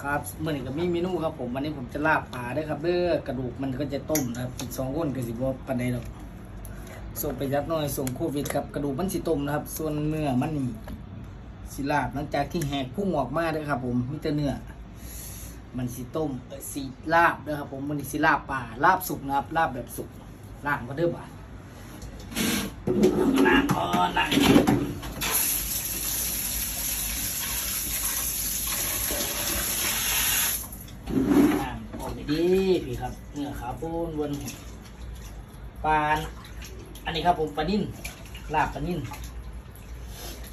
ครับเมื่อนี้ก็มีเมนูครับผมวันนี้ผมจะลาบปลาด้วยครับเด้อกระดูกมันก็จะต้มนะครับอีกสองคนก็สิบ่ปานใดหรอกส่งไปยัดหน่อยส่งโควิดครับกระดูกมันสิต้มนะครับ ส่วนเนื้อมันนี่สิลาบหลังจากที่แหกพุ่งออกมาเด้อครับ ผมมีแต่เนื้อมันสิต้มสิลาบเด้อครับ ผมมันนี้สิลาบปลาลาบสุกนะครับลาบแบบสุกล่างก็เด้อบ่าล่างก่อนล่าง อ่านออกไป นี่ครับเนื้อขาปูนวนปลาอันนี้ครับผมปลานิ่นลาบปลานิ่น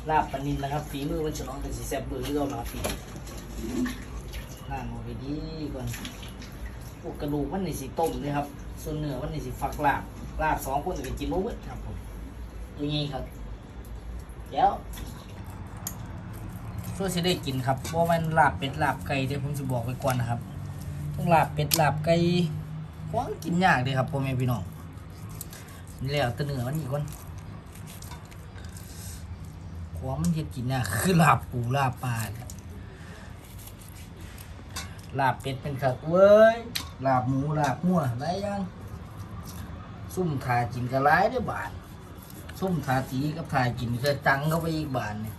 ลาบปลานิ่นนะครับฝีมือมันฉลองกันสีแซ่บเบอร์ที่เราลาฝีล่างออกไปดีก่อนพวกกระดูกมันในสีต้มเลยครับ ส่วนเนื้อมันในสีฝักลาบลาบสองคนจะกินโมเบิดครับผมอย่างนี้ครับเดี๋ยวเพื่อจะได้กินครับเพราะมันลาบเป็ดลาบไก่เดี๋ยวผมจะบอกไว้ก่อนนะครับ งลาบเป็ดลาบไก่หวงกินยากเลยครับพ่อแม่พี่น้องนี่แล้วแตะเนือมันอีกคนของมันเฮ็ดกินยากคือลาบปูลาบปลาลาบเป็ดเป็นขักเว้ยลาบหมูลาบหัวไรยังซุ่มทากินกระไรได้บาทซุ่มทาตีกับทากินเคยจังเข้าไปอีกบาทเนี่ย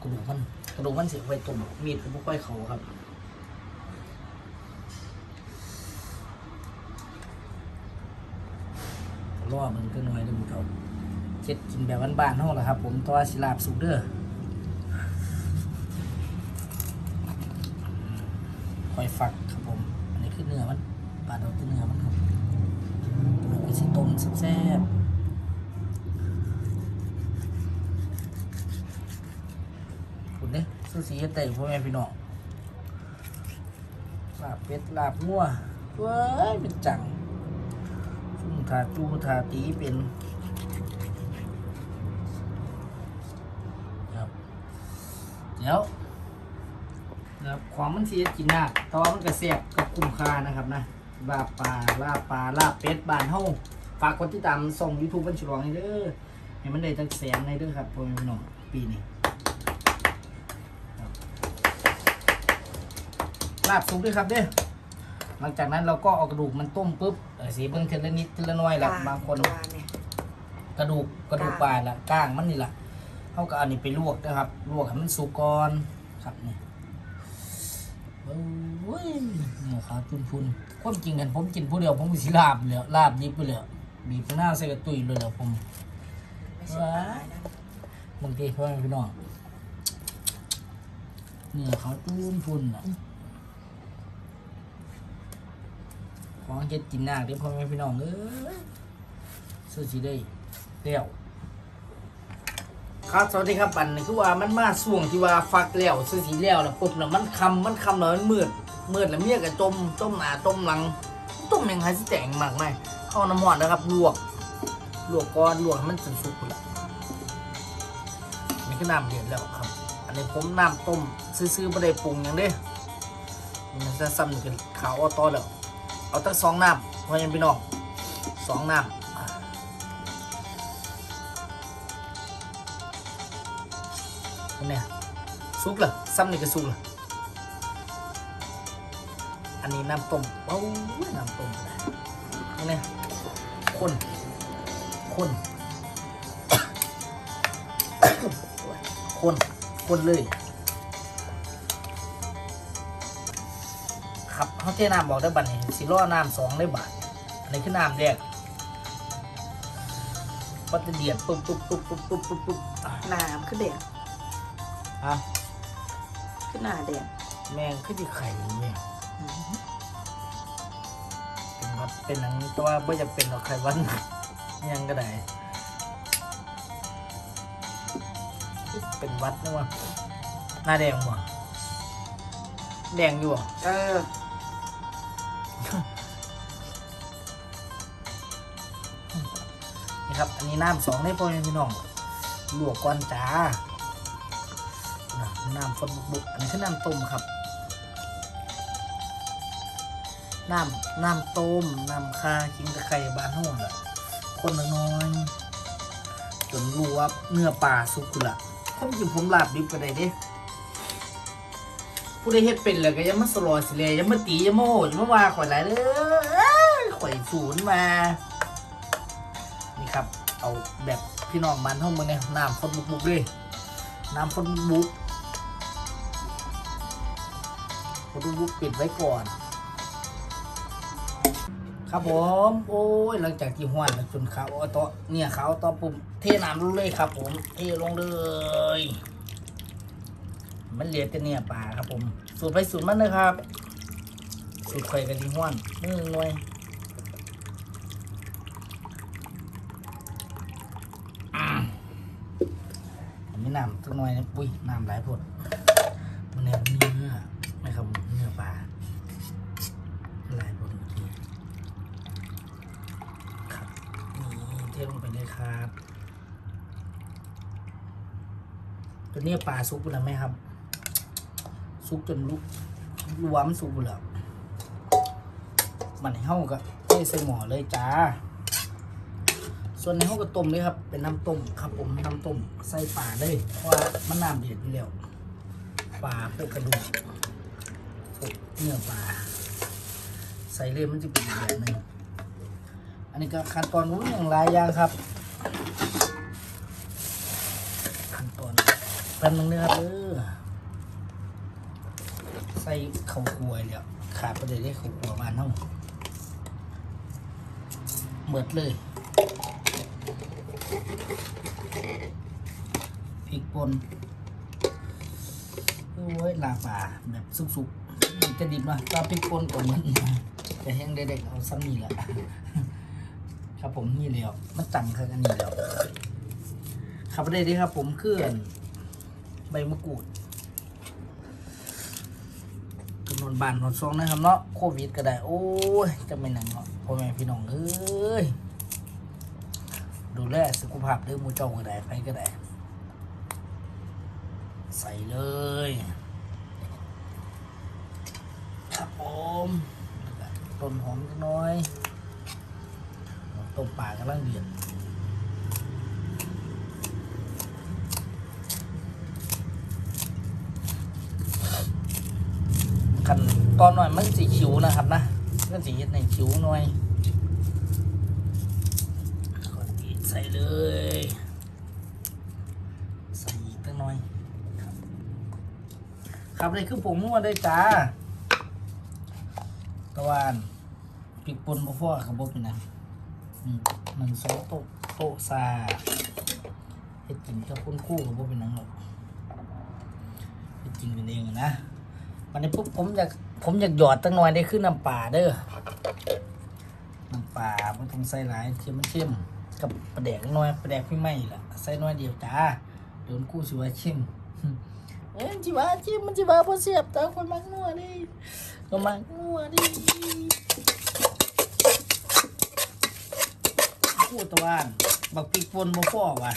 กระดูกมันกระดูกมันเสียไปตุ่มมีดก็ไม่ค่อยเขาครับ ล่อมันก็น้อยเด้อมึงเขาเช็ดกินแบบบ้านๆเท่าแหละครับ ผมตัวสิลาบสุกเด้อคอยฝักครับผม อันนี้คือเนื้อมันปาดเอาที่เนื้อมันครับมันก็สิต้มแซ่บๆคุณเนี่ยสูสีเตะพ่อแม่พี่น้องลาบเป็ดลาบงัวเว้ยเป็นจัง ทาจูทาตีเป็นครับเดี๋ยวนะครับความมันเสียกินยากแตอมันกระเสียบกับคุ้มค่านะครับนะลาปลาลาปลาลาเป็ดบานเฮาฝากกดติดตามส่งยูทูบบัญชีรองให้เด้อให้มันได้ตั้งแสนในเด้อครับพ่อแม่พี่น้องปีนี้ลาบสุกด้วยครับเด้อหลังจากนั้นเราก็เอากระดูกมันต้มปุ๊บ เออสีเบิ้งเทละนิดเทละน้อยละบางคนตัวเนี่ย กระดูกกระดูกปลาละก้างมันนี่ละเขาก็เอานี่ไปลวกนะครับ ลวกให้มันสุกก่อนครับนี่โอ้ยเนี่ยขาตุนพุนๆความจริงกันผมกินผู้เดียวผมก็สิลาบเลยลาบยิบไปเลยบีบข้างหน้าใส่กระตุยเลยแหละผม ไม่ใช่ปลานะบางทีพ่อแม่พี่น้องเนี่ยเขาตุนพุนอะ ของเฮ็ดกินหน้าเด้อพ่อแม่พี่น้องเอ้ยสู้สิได้เลี้ยวครับสวัสดีครับปันนี่คือว่ามันมาส่วงที่ว่าฟักแล้วสู้สิแล้วแล้วปุ๊บแล้วมันคำมันคำแล้วมันมืดมืดแล้วเมียก็จมจมหน้าจมหลังต้มยังไงสิแต่งมากไหมเข้าน้ำหอดนะครับลวกลวกก่อนลวกให้มันสุกๆละนี่คือน้ำเดือดแล้วครับ อันนี้ผมน้ำต้มซื้อๆไม่ได้ปรุงหยังเด้มันจะซ้ำนี่คือขาวออตอแล้ว เอาตั้งสองน้ำพอยังพี่น้องสองน้ำอะเนี่ยซุปเหรอซ้ำนี่ก็ซุปเหรออันนี้น้ำต้มโอ้ยน้ำต้มนี่เนี่ยคนคนคนคนเลย เขาเทน้ำบอกได้บัดนี้สิล่อน้ำสองได้บาทอันนี้คือน้ำแดงปัตเดียดปุ๊บปุ๊บปุ๊บปุ๊บปุ๊บปุ๊บปุ๊บอะหนาขึ้นเด็กอะขึ้นหนาเด็กแมงขึ้นที่ไข่เนี่ยเป็นวัดเป็นหนังตัวไม่จะเป็นหรอกไข่วันยังก็ได้เป็นวัดนะวะหน้าแดงบ่แดงอยู่บ่เออ ครับ อันนี้น้ำสองได้พ่อแม่พี่น้องลวกก่อนจ้าน้ำฟดบุกอันนี้คือน้ำต้มครับ น้ำน้ำต้มน้ำคาขิงตะไคร้บานห้องละคนละน้อยจนรู้ว่าเนื้อปลาสุกกุละผมจริงผมลาบดิบก็ได้เด้ผู้ใดเฮ็ดเป็นแล้วก็ยังมาสลอสิเลยยังมาตียังมาโหดยังมาว่าข่อยหลายเด้อข่อยศูนย์มา เอาแบบพี่น้องบ้านห้องมึงเนี่ยน้ำคนบุกบุกๆเลยน้ำคนบุกบุกคนบุกบุกปิดไว้ก่อน ครับผม โอ้ยหลังจากที่ห้วนจนขาวเอาต่อเนี่ยขาวต่อปุ่มเทน้ำลงเลยครับ ผมเทลงเลย มันเหลือแต่เนี่ยปลาครับผม สูตรไปสูตรมันเลยครับ สูตรไข่กันที่ห้วนมือหน่วย มีน้ำสักหน่อยนะปุ้ยน้ำหลายผดมันแนวเนื้อนะครับเนื้อปลาหลายผดเมื่อกี้ครับนี่เทลงไปเลยครับตัวเนี้ยปลาซุปแล้วไหมครับซุปจนลุกรวมซุปแล้วมันให้เฮาก็เทใส่หม้อเลยจ้า ส่วนในห้องก็ต้มเลยครับ เป็นน้ำต้มครับผมน้ำต้มใส่ปลาเลยเพราะว่ามันน้ำเดือดอยู่แล้วปลาพวกกระดูกพวกเนื้อปลาใส่เลยมันจะเป็นอีกแบบหนึงอันนี้ก็ขั้นตอนนู้นอย่างหลายอย่างครับขั้นตอนแป๊บนึงนะครับเออใส่ข้าวคั่วแล้วขาดประเดี๋ยวได้ข้าวคั่วบ้านเฮาเบิดเลย พริกป่นโอ้ยลาปลาแบบสุกๆจะดิบนาะตาพริกป่นก่อนมันจะแห้งได้ๆเอาซ้ำนี่แหละครับผมนี่แล้วมันจังคืออันนี้แล้วครับประเด็นนี้ครับผมเคลื่อนใบมะกรูดกำนวนบานหนซองนะครับเนาะโควิดก็ได้ โอ้ยจะไม่หนังเนาะพ่อแม่พี่น้องเอ้ย ดูแลสุขภาพเด้อหมูเจ้าก็ได้ไปก็ได้ ใส่เลย ครับผมต้นหอมกหน้อยต้มปลากำลังเดือดกันตอนหน่อยมันสีคิ้วนะครับนะมันสีเฮ็ดในคิ้วหน่อยกดอีกใส่ เลยใส่อีกตั้งน่อย ครับครับนี่คือผงนวดได้จ้า ตะวันปิกปนบ่พอครับบ่เป็นหยังอืมหนึ่งสองโต๊ะโต๊ะซาเฮ็ดกินกับคุณคู่กับบ่เป็นหยังหรอกเฮ็ดกินกันเองนะวันนี้ปุ๊บผมอยากผมอยากหยอดตั้งน่อยได้ขึ้นน้ำปลาเด้อน้ำปลาไม่ต้องใส่หลายเทียมมันเข้ม กับปลาแดกน้อยปลาแดกพี่ไม่ล่ะใส่น้อยเดียวจ้าโดนกู้สิว่าเข้มเอ้ยจิว่าเข้มมันจิว่าพอเสียบแต่คนมักนัวดิก็มักนัวดิกู้ตะวันบักปีกปนบ่พ่อว่ะ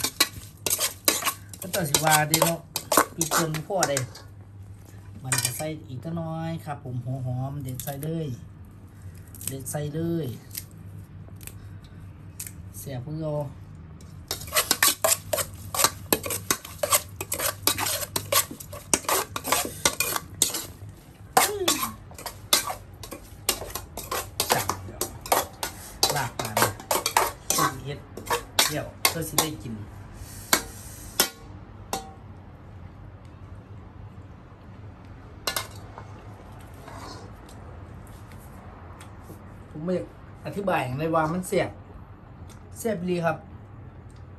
ก็ต้อสิว่าดิเนาะปีกปนบ่พ่อเด้มันจะใส่อีกตัวน้อยครับ ผมหัวหอมเด็ดใส่เลย เด็ดใส่เลย สียบเพื่อเอาจับเดี๋ยวลากมาเลยซึ่งเฮ็ดเดี๋ยวเพื่อสิได้กินผมไม่อยากอธิบายอย่างไรว่ามันเสียบ เสียบดีครับ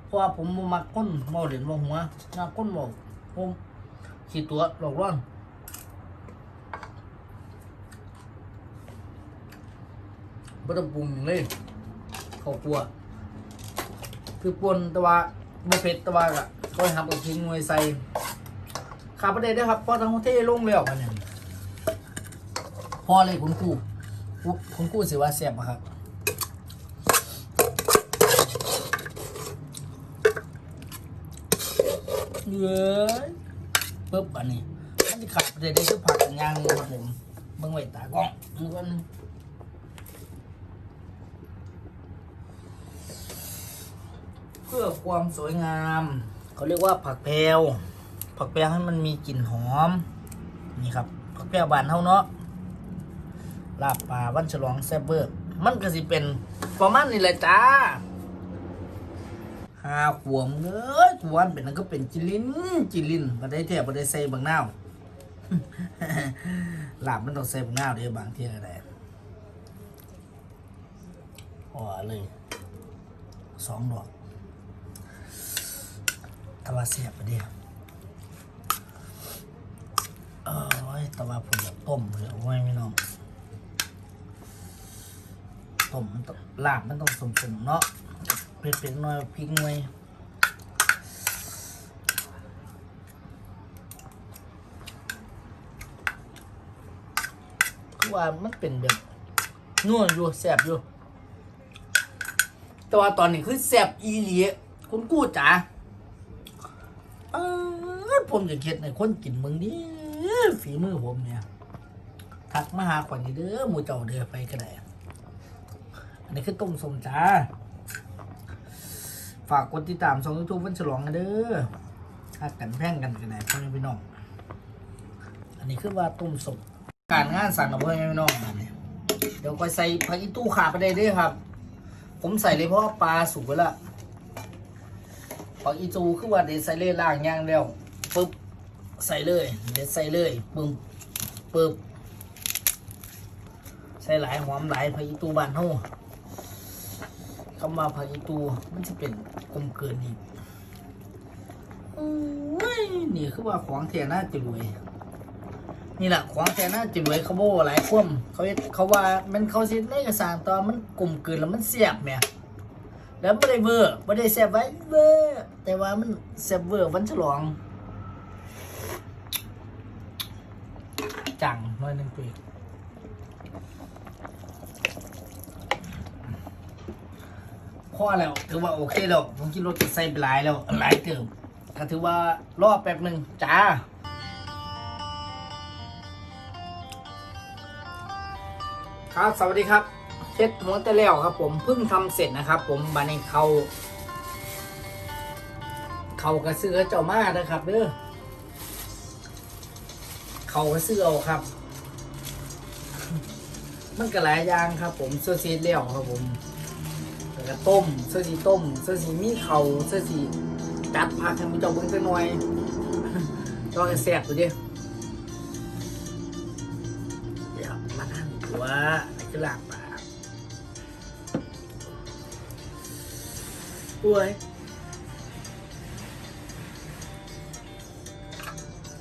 เพราะว่าผมมักก้นเมาเหรียญมาหัวหน้าก้นบอกผมขีดตัวหลอกล่อนบ่ต้องปรุงหยังเลยเขากลัว คือปนตะว่าบ่เผ็ดตะว่าก็คอยหับกับทิ้งไว้ใส่ขาประเด็นด้วยครับพอทั้งเทลงแล้วกันเนี่ยพอเลยคุณครูคุณคุณกู้สิว่าเสียบครับ เย้ยปึ๊บอันนี้มันจะขับเดี๋ยวได้คือผักกันย่างนี่ครับผมเบิ่งไว้ตากล้องมันก็นเพื่อความสวยงาม เขาเรียกว่าผักแพรวผักแพรวให้มันมีกลิ่นหอม นี่ครับ ผักแพร่บานเฮาเนาะลาบปลาวันฉลองแซ่บเบอร์ มันก็สิเป็นประมาณนี้แหละจ้า หาขวมเอ้ยขวมเป็นนั่นก็เป็นจิลินจิลินบ่ได้แท้บ่ได้ใส่บางนาวลาบมันต้องใส่บางนาวเด้บางเที่ยก็ได้อ๋อเลยสองดอกต่ว่าเสียบไปเดียวเออต่ว่าผมอยากต้มเลยเอาไว้ไม่น้องต้มมันต้องลาบมันต้องสมๆเนาะ ผ็ดๆหน่อยพริกหน่อยคือว่ามันเป็นแบบนัวอยู่แซ่บอยู่ แต่ว่าตอนนี้คือแซ่บอีหลีคุณกู้จ๋าผมจะเก็ดในคนกินมึงดิฝีมือผมเนี่ย ทักมาหาขวัญเด้อหมูเจ้าเด้อไปก็ได้ อันนี้คือต้มสมจ้า ฝากกดติดตามช่องยูทูบวันฉลองกันเด้อทักกันแพ่งกันกันได้พ่อแม่พี่น้อง อันนี้คือว่าต้มสมการงานสั่งกับพ่อแม่พี่น้องเดี๋ยวก็ใส่ผักอีตู้ขาไปได้ด้วยครับ ผมใส่เลยเพราะปลาสุกไปแล้วผักอีจูคือว่าเด็ดใส่เลยล่างย่างแล้วปึ๊บใส่เลย เด็ดใส่เลยปึ้มปึ๊บใส่หลายหอมหลายผักอีตูบานเฮา คำว่าผักอีตูมันจะเป็นกลมเกินอีกนี่คือว่าของเทียน่าจะรวย นี่แหละของแท้น่าจะรวยเขาโบหลายคว่ำเขาเขาว่ามันเขาเซ็นในเอกสารตอนมันกลมเกินแล้วมันเสียบแหม่แล้วไม่ได้เวอร์ไม่ได้แซบไว้เวอร์แต่ว่ามันแซบเวอร์วันฉลองจังน้อยหนึ่งปี พอแล้วถือว่าโอเคแล้วผมคิดรถจะใส่ไปหลายแล้วหลายเติมก็ถือว่ารอแป๊บหนึ่งจ้าครับสวัสดีครับเช็ดหัวแต่แล้วครับ ผมเพิ่งทำเสร็จนะครับ ผมบานในเขาเขากระเสือเจ้ามานะครับเด้อเขากระเสือครับ มันก็หลายอย่างครับ ผมเสื้อสีเลี้ยวครับผม แล้วก็ต้มเสื้อสีต้มเสื้อสีมีเขาเสื้อสีจัดผักให้มันจ้าเบิ้งสักหน่อยต้องแซ่บตัวเดียวเดี๋ยวมานั่งตัวนี่คือหลากปลาป่วย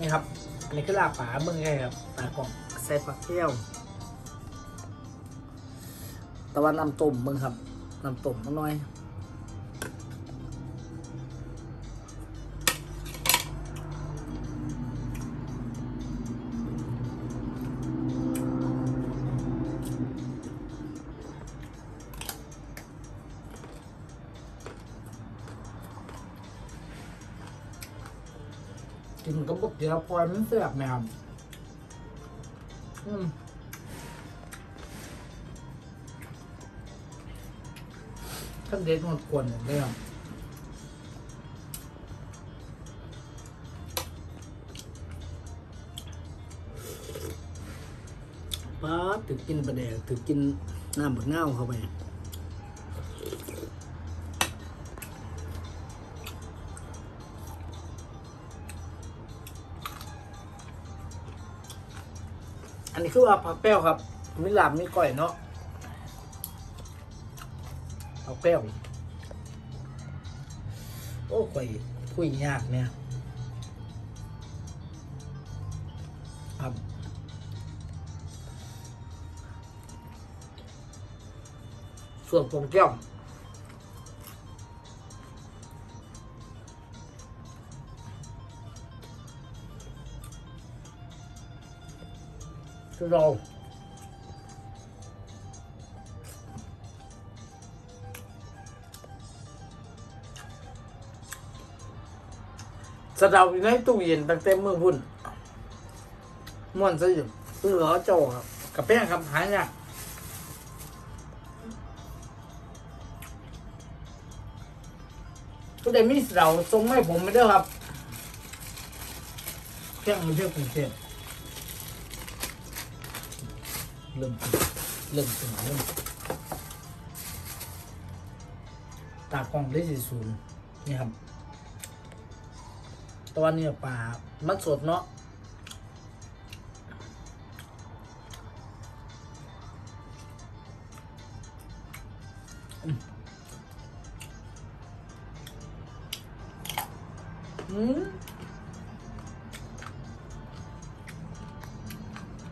นี่ครับอันนี้คือลาบป่าเมืองไงครับปลากล่องใส่ผักเที่ยว ตะวันนำต้มมึงครับ น้ำต้มน่อยกินก็บอกเดี๋ยวพลอยมันเสียบไหมครับอืม ท่านเด็ดมันกวนเลยครับป้าถึกกินประเดี๋ยวถึกกินน้ำบักเน่าเข้าไปอันนี้คือว่าผักแป้วครับ มีหลามมีก้อยเนาะ แป้วโอ้ก้อยคุยยากเนี่ยครับส่วนผมแก้วคือเราะเดาอยู่ในตู้เย็นตั้งแต่เมื่อพุ่นม่วนซะอยู่เพิ่งเหลือเจ้าครับกับแป้งครับหายเนี่ยากก็ได้มีสเดาส่งให้ผมไม่ได้ครับเพียงมันเพียงกรุงเทพเริ่มเริ่มตึงเริ่มตากล้องได้สี่ศูนย์นี่ครับ แตอนนี้ปลา มันสดเนาะอืมอืม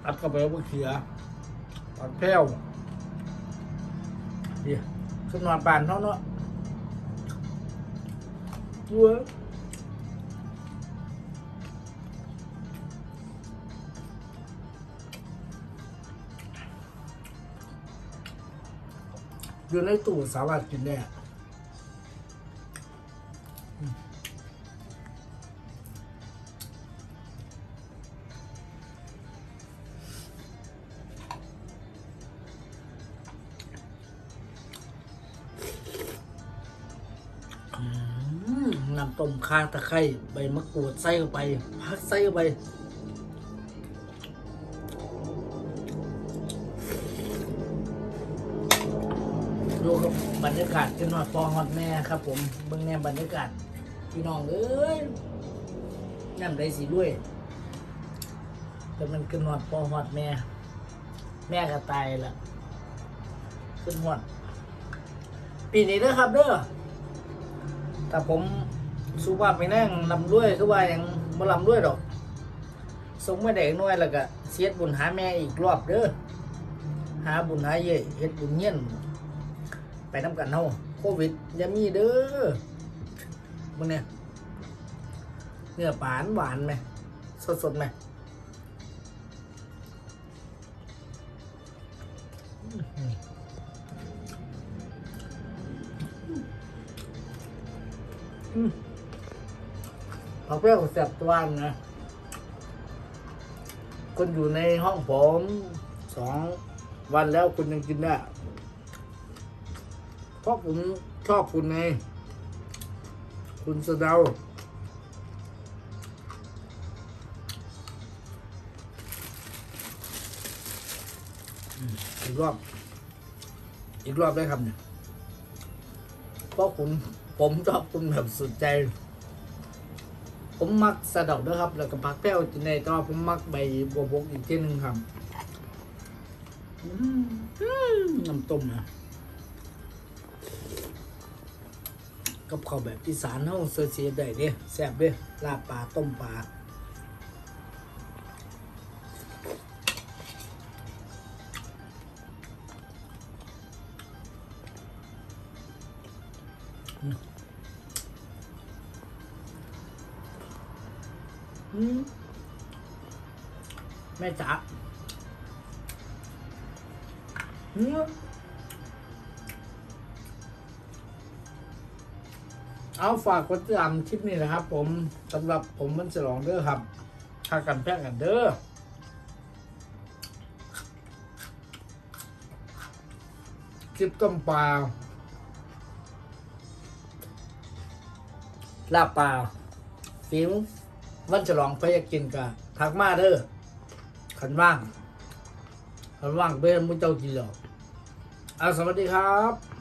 อัดเข้าไปว่าเขียปัดแพ้วเดี๋ยวขึ้นนอนปานเท่าเนาะเว้ย อยู่ในตู้สามารถกินได้น้ำต้มข่าตะไคร้ใบมะกรูดใส่เข้าไปพักใส่เข้าไป บรรยากาศกันหน่อยปอฮอดแม่ครับ ผมเบิ่งแน่บรรยากาศพี่น้องเอ้ยน้ำได้สีด้วยแต่มันขึ้นหอดปอฮอดแม่ แม่ก็ตายละขึ้นหอดปีนี้เด้อครับเด้อแต่ผมสุภาพไปนั่งลำด้วยคือว่ายังบ่ลำด้วยดอกสงไม่ได้น้อยแล้วก็เสียดบุญหาแม่อีกรอบเด้อหาบุญหาเย่เฮ็ดบุญเงี้ยน ไปน้ำกันเฮาโควิดอย่ามีเด้อมึงเนี่ยเนื้อปลาหวานไหมสดสดๆไหมอื้อหืออืมเอาเปรี้ยวแซ่บตัวานนะ คนอยู่ในห้องผมสองวันแล้วคุณยังกินได้ เพราะผมชอบคุณไงคุณสะเดาอืมอีกรอบ อีกรอบได้ครับเนี่ยเพราะผมผมชอบคุณแบบสุดใจ ผมมักสะเดาด้วยครับ แล้วก็พักแป้วจินในตอนผมมักใบบัวบกอีกที่หนึ่งครับอืมอืมน้ำต้มนะ กับข้าวแบบอีสานเฮาเสียเสียได้เด้แซ่บเด้ลาบปลาต้มปลาอืมแม่จ๋าอืม เอาฝากกดติดตามคลิปนี้นะครับ ผมสำหรับผมมันฉลองเด้อครับค่ากันแพงกันเด้อคลิปต้มปลาลาบปลาฟิววันฉลองไปอยากินกะทักมาเด้อขันว่างขันว่างเบ้มุ้เจ้ากินหรอกเอาสวัสดีครับ